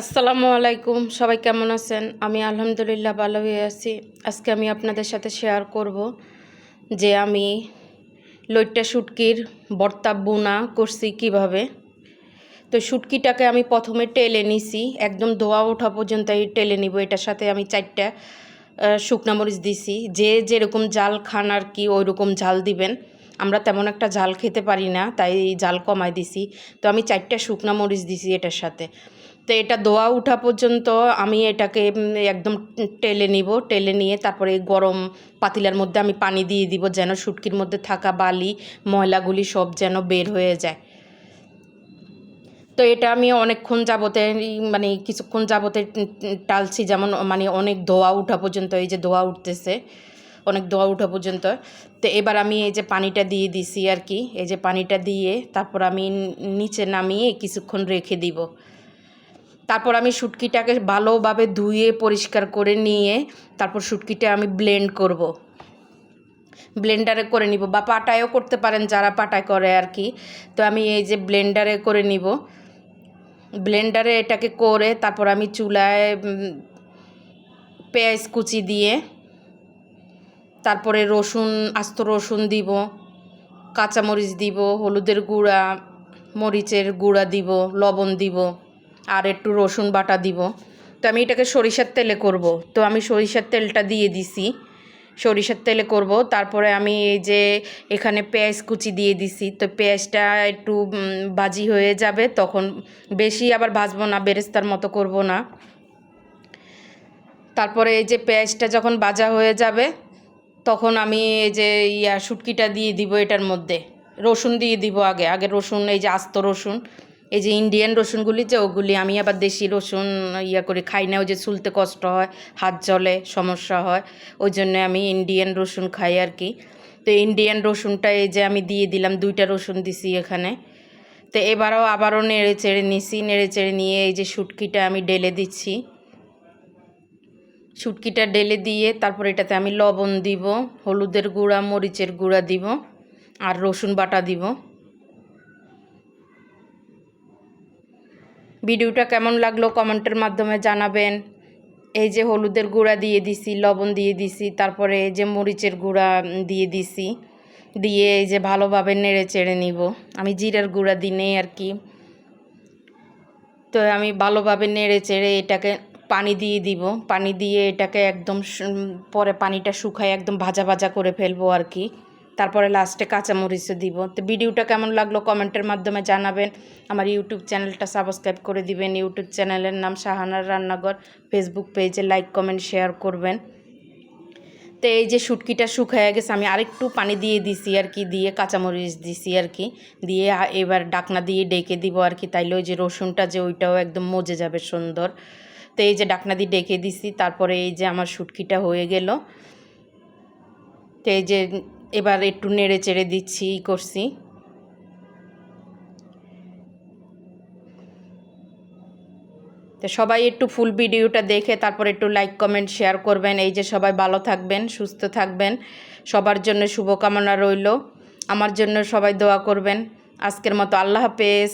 আসসালামু আলাইকুম, সবাই কেমন আছেন? আমি আলহামদুলিল্লাহ ভালো হয়ে আছি। আজকে আমি আপনাদের সাথে শেয়ার করব যে আমি লইট্টা শুটকির বর্তা বোনা করছি কীভাবে। তো শুটকিটাকে আমি প্রথমে টেলে নিছি, একদম ধোয়া ওঠা পর্যন্ত টেলে নিব। এটার সাথে আমি চারটা শুকনা মরিচ দিছি। যে যেরকম জাল খান আর কি ওই রকম ঝাল দিবেন। আমরা তেমন একটা ঝাল খেতে পারি না, তাই জাল কমাই দিছি। তো আমি চারটা শুকনা মরিচ দিছি এটার সাথে। তো এটা দোয়া ওঠা পর্যন্ত আমি এটাকে একদম টেলে নিব, টেলে নিয়ে তারপরে গরম পাতিলার মধ্যে আমি পানি দিয়ে দিব যেন শুটকির মধ্যে থাকা বালি, ময়লাগুলি সব যেন বের হয়ে যায়। তো এটা আমি অনেকক্ষণ যাবতে মানে কিছুক্ষণ যাবতে টালছি যেমন মানে অনেক ধোয়া ওঠা পর্যন্ত, এই যে ধোয়া উঠতেছে, অনেক ধোয়া উঠা পর্যন্ত। তো এবার আমি এই যে পানিটা দিয়ে দিছি আর কি, এই যে পানিটা দিয়ে তারপর আমি নিচে নামিয়ে কিছুক্ষণ রেখে দিব। তারপর আমি শুটকিটাকে ভালোভাবে ধুয়ে, পরিষ্কার করে নিয়ে তারপর শুটকিটা আমি ব্লেন্ড করব। ব্লেন্ডারে করে নিব বা পাটায়ও করতে পারেন যারা পাটায় করে আর কি। তো আমি এই যে ব্লেন্ডারে করে নিব। ব্লেন্ডারে এটাকে করে তারপর আমি চুলায় পেঁয়াজ কুচি দিয়ে তারপরে রসুন, আস্ত রসুন দিব, কাঁচামরিচ দিব, হলুদের গুঁড়া, মরিচের গুঁড়া দিব, লবণ দিব। আর একটু রসুন বাটা দিব। তো আমি এটাকে সরিষার তেলে করব। তো আমি সরিষার তেলটা দিয়ে দিছি। সরিষার তেলে করব। তারপরে আমি এই যে এখানে পেঁয়াজ কুচি দিয়ে দিছি। তো পেঁয়াজটা একটু ভাজি হয়ে যাবে। তখন বেশি আবার ভাজবো না, বেরেস্তার মতো করব না। তারপরে এই যে পেঁয়াজটা যখন ভাজা হয়ে যাবে, তখন আমি এই যে ইয়া, শুটকিটা দিয়ে দিব এটার মধ্যে। রসুন দিয়ে দিব আগে। আগে রসুন, এই যে আস্ত রসুন। এই যে ইন্ডিয়ান রসুনগুলি যে ওগুলি আমি আবার দেশি রসুন ইয়া করে খাই না, ওই যে চুলতে কষ্ট হয়, হাত জলে সমস্যা হয়, ওই জন্য আমি ইন্ডিয়ান রসুন খাই আর কি। তো ইন্ডিয়ান রসুনটা এই যে আমি দিয়ে দিলাম, দুইটা রসুন দিছি এখানে। তো এবারও আবারও নেড়ে চেড়ে নিছি, নেড়ে চেড়ে নিয়ে এই যে শুটকিটা আমি ডেলে দিচ্ছি। শুটকিটা ডেলে দিয়ে তারপর এটাতে আমি লবণ দিব, হলুদের গুঁড়া, মরিচের গুঁড়া দিব, আর রসুন বাটা দিব। ভিডিওটা কেমন লাগল কমেন্টের মাধ্যমে জানাবেন। এই যে হলুদের গুঁড়া দিয়ে দিছি, লবণ দিয়ে দিছি, তারপরে এই যে মরিচের গুঁড়া দিয়ে দিছি, দিয়ে এই যে ভালোভাবে নেড়ে চেড়ে নিব। আমি জিরার গুঁড়া দিই আর কি। তো আমি ভালোভাবে নেড়ে চেড়ে এটাকে পানি দিয়ে দিব। পানি দিয়ে এটাকে একদম পরে পানিটা শুকায় একদম ভাজা ভাজা করে ফেলব আর কি। তারপরে লাস্টে কাঁচামরিচও দিব। তো ভিডিওটা কেমন লাগল কমেন্টের মাধ্যমে জানাবেন। আমার ইউটিউব চ্যানেলটা সাবস্ক্রাইব করে দিবেন। ইউটিউব চ্যানেলের নাম শাহানার রান্নাঘর। ফেসবুক পেজে লাইক কমেন্ট শেয়ার করবেন। তো এই যে শুটকিটা শুকায় গেছে, আমি আরেকটু পানি দিয়ে দিছি আর কি, দিয়ে কাঁচামরিচ দিছি আর কি। দিয়ে এবার ডাকনা দিয়ে ডেকে দিব আর কি। তাইলে ওই যে রসুনটা যে ওইটাও একদম মজে যাবে সুন্দর। তো এই যে ডাকনা দিয়ে ডেকে দিছি, তারপরে এই যে আমার শুটকিটা হয়ে গেল। তো এই যে এবার একটু নেড়ে চেড়ে দিচ্ছি, ই করছি। তো সবাই একটু ফুল ভিডিওটা দেখে, তারপর একটু লাইক কমেন্ট শেয়ার করবেন। এই যে সবাই ভালো থাকবেন, সুস্থ থাকবেন। সবার জন্য শুভকামনা রইল। আমার জন্য সবাই দোয়া করবেন। আজকের মতো আল্লাহ হাফেজ।